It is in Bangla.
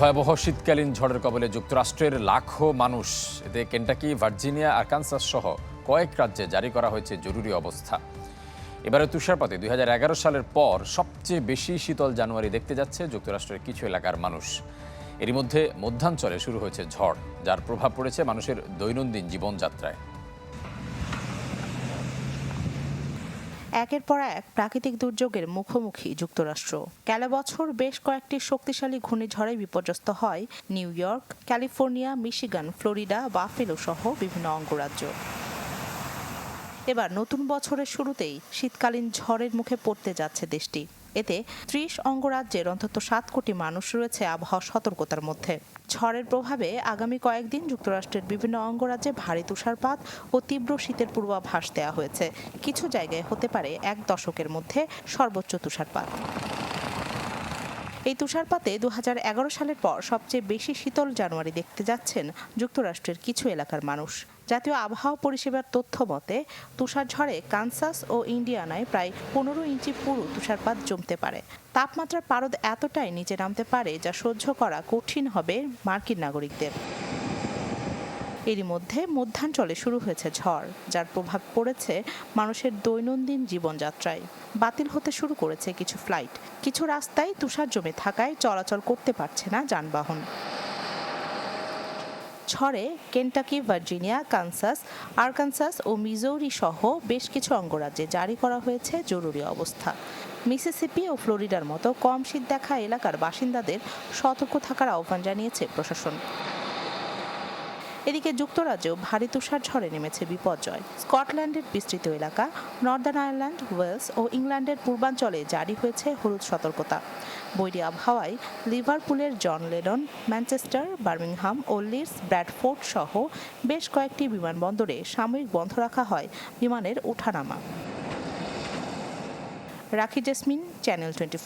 ভয়াবহ শীতকালীন ঝড়ের কবলে যুক্তরাষ্ট্রের লাখো মানুষ, এতে কেন্টাকি, ভার্জিনিয়া, আরকানসাস সহ কয়েক রাজ্যে জারি করা হয়েছে জরুরি অবস্থা। এবারে তুষারপাতে দুই হাজার এগারো সালের পর সবচেয়ে বেশি শীতল জানুয়ারি দেখতে যাচ্ছে যুক্তরাষ্ট্রের কিছু এলাকার মানুষ। এরই মধ্যে মধ্যাঞ্চলে শুরু হয়েছে ঝড়, যার প্রভাব পড়েছে মানুষের দৈনন্দিন জীবনযাত্রায়। একের পর এক প্রাকৃতিক দুর্যোগের মুখোমুখি যুক্তরাষ্ট্র। গেল বছর বেশ কয়েকটি শক্তিশালী ঘূর্ণিঝড়ে বিপর্যস্ত হয় New York, California, Michigan, Florida, Buffalo সহ বিভিন্ন অঙ্গরাজ্য। এবার নতুন বছরের শুরুতেই শীতকালীন ঝড়ের মুখে পড়তে যাচ্ছে দেশটি। এতে ত্রিশ অঙ্গরাজ্যের অন্তত সাত কোটি মানুষ রয়েছে আবহাওয়া সতর্কতার মধ্যে। ঝড়ের প্রভাবে আগামী কয়েকদিন যুক্তরাষ্ট্রের বিভিন্ন অঙ্গরাজ্যে ভারী তুষারপাত ও তীব্র শীতের পূর্বাভাস দেওয়া হয়েছে। কিছু জায়গায় হতে পারে এক দশকের মধ্যে সর্বোচ্চ তুষারপাত। এই তুষারপাতে দু হাজার এগারো সালের পর সবচেয়ে বেশি শীতল জানুয়ারি দেখতে যাচ্ছেন যুক্তরাষ্ট্রের কিছু এলাকার মানুষ। জাতীয় আবহাওয়া পরিষেবার তথ্য মতে, তুষার ঝড়ে কানসাস ও ইন্ডিয়ানায় প্রায় পনেরো ইঞ্চি পুরো তুষারপাত জমতে পারে। তাপমাত্রার পারদ এতটাই নিচে নামতে পারে, যা সহ্য করা কঠিন হবে মার্কিন নাগরিকদের। এরই মধ্যে মধ্যাঞ্চলে শুরু হয়েছে ঝড়, যার প্রভাব পড়েছে মানুষের দৈনন্দিন জীবনযাত্রায়। বাতিল হতে শুরু করেছে কিছু ফ্লাইট। কিছু রাস্তায় তুষার জমে থাকায় চলাচল করতে পারছে না যানবাহন। ঝড়ে কেন্টাকি, ভার্জিনিয়া, কানসাস, আরকানসাস ও মিজৌরি সহ বেশ কিছু অঙ্গরাজ্যে জারি করা হয়েছে জরুরি অবস্থা। মিসিসিপি ও ফ্লোরিডার মতো কম শীত দেখা এলাকার বাসিন্দাদের সতর্ক থাকার আহ্বান জানিয়েছে প্রশাসন। এদিকে যুক্তরাজ্যেও ভারী তুষার ঝড়ে নেমেছে বিপর্যয়। স্কটল্যান্ডের বিস্তৃত এলাকা, নর্দার্ন আয়ারল্যান্ড, ওয়েলস ও ইংল্যান্ডের পূর্বাঞ্চলে জারি হয়েছে হলুদ সতর্কতা। বৈরী আবহাওয়ায় লিভারপুলের জন লেডন ম্যানচেস্টার, বার্মিংহাম ও লিডস ব্র্যাডফোর্ড সহ বেশ কয়েকটি বিমানবন্দরে সাময়িক বন্ধ রাখা হয় বিমানের ওঠানামা রাখি জেসমিন, চ্যানেল টোয়েন্টি